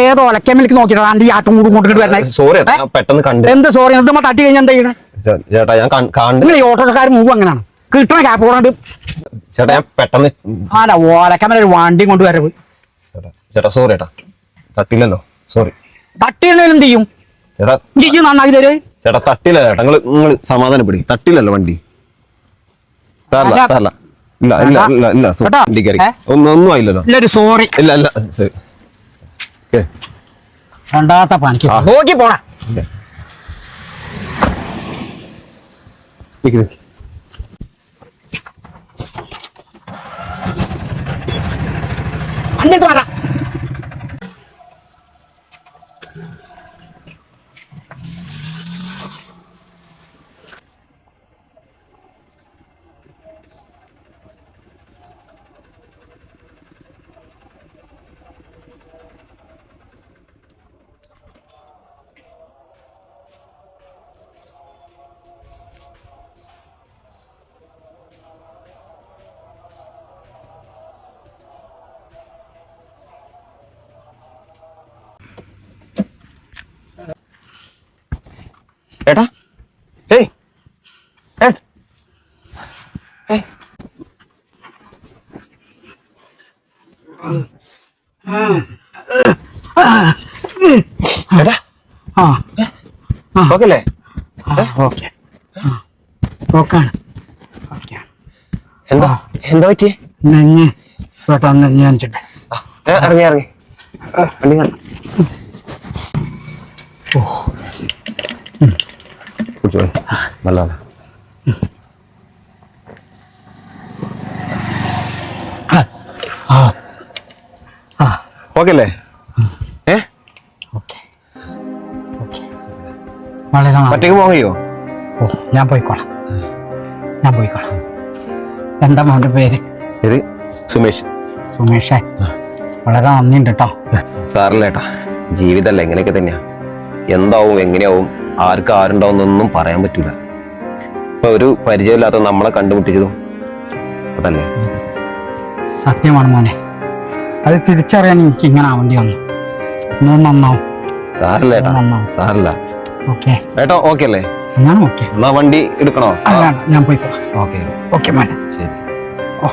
ഏതോ ഒലക്കമ്മലേക്ക് നോക്കിയിട്ടാണ് ഈ ആട്ടും കൂടും കൊണ്ടിട്ട് വരണേ സോറി പെട്ടെന്ന് കണ്ട്. എന്ത് സോറി എന്ത് തട്ടി കഴിഞ്ഞാൽ എന്താ ചെയ്യണേ ചേട്ടാ ഞാൻ കൺ- ഈ ഓട്ടോക്കാർ മൂവ് അങ്ങനെയാണ് കിട്ടണ ക്യാപ്പ് കൂടാണ്ട് ചേട്ടാ ഞാൻ പെട്ടെന്ന് അല്ല ഓലക്കമ്മല ഒരു വണ്ടി കൊണ്ട് വരവ്. ചേട്ടാ സോറി ചേട്ടാ. തട്ടില്ലല്ലോ സോറി തട്ടിയില്ലെങ്കിലും ചെയ്യും? ചേട്ടാ നന്നാക്കി തരുവേ ചേട്ടാ തട്ടില്ല ചേട്ടാ. നിങ്ങൾ നിങ്ങൾ സമാധാനപ്പെടി. തട്ടില്ലല്ലോ വണ്ടി. സാറല്ല. സാറല്ല ഇല്ല ഇല്ല ഇല്ല ഇല്ല? ഒന്നും ഒന്നും ആയില്ലല്ലോ. സോറി. ഇല്ല ഇല്ല ശരി. രണ്ടാമത്തെ പണിക്ക്. നോക്കി പോടാ. ഓക്കേ. നിക്ക് ഏട്ടാ ആ. ഓക്കെ അല്ലേ ഓക്കെ. ഓക്കാണ് ഓക്കെ. എന്താ? എന്താ പറ്റിയേ? നെഞ്ഞ്. പെട്ടെന്ന് നെഞ്ഞ് ഏ, ഇറങ്ങി ഇറങ്ങി. വണ്ടി കാണാം കുടിച്ചോ നല്ലതാണ്. ആ. ഓക്കെ അല്ലേ ഒറ്റയ്ക്ക് പോകാൻ കഴിയോ ഓ ഞാൻ പോയിക്കോളാം. ഞാൻ പോയിക്കോളാം. എന്താ മോന്റെ പേര്? ഇത് സുമേഷ്. സുമേഷേ. വളരെ നന്ദിയുണ്ട് കേട്ടോ സാറില്ല ഏട്ടാ ജീവിതമല്ല എങ്ങനെയൊക്കെ തന്നെയാ. എന്താവും എങ്ങനെയാവും ആർക്ക് ആരുണ്ടാവുന്നൊന്നും പറയാൻ പറ്റൂല. ഇപ്പൊ ഒരു പരിചയമില്ലാത്ത നമ്മളെ കണ്ടുമുട്ടിച്ചതും അതല്ലേ? സത്യമാണ് മോനെ. അത് തിരിച്ചറിയാൻ എനിക്ക് ഇങ്ങനെ ആവേണ്ടി വന്നു. നന്നാവും. സാറില്ല ഏട്ടാ നന്നാവും. സാറില്ല. ഓക്കെ. ഏട്ടാ ഓക്കെ അല്ലേ? ഞാൻ ഓക്കെ? എന്നാ വണ്ടി എടുക്കണോ? ഞാൻ പോയിക്കോളാം ഓക്കെ. ഓക്കെ മാഡം ശരി. ഓ.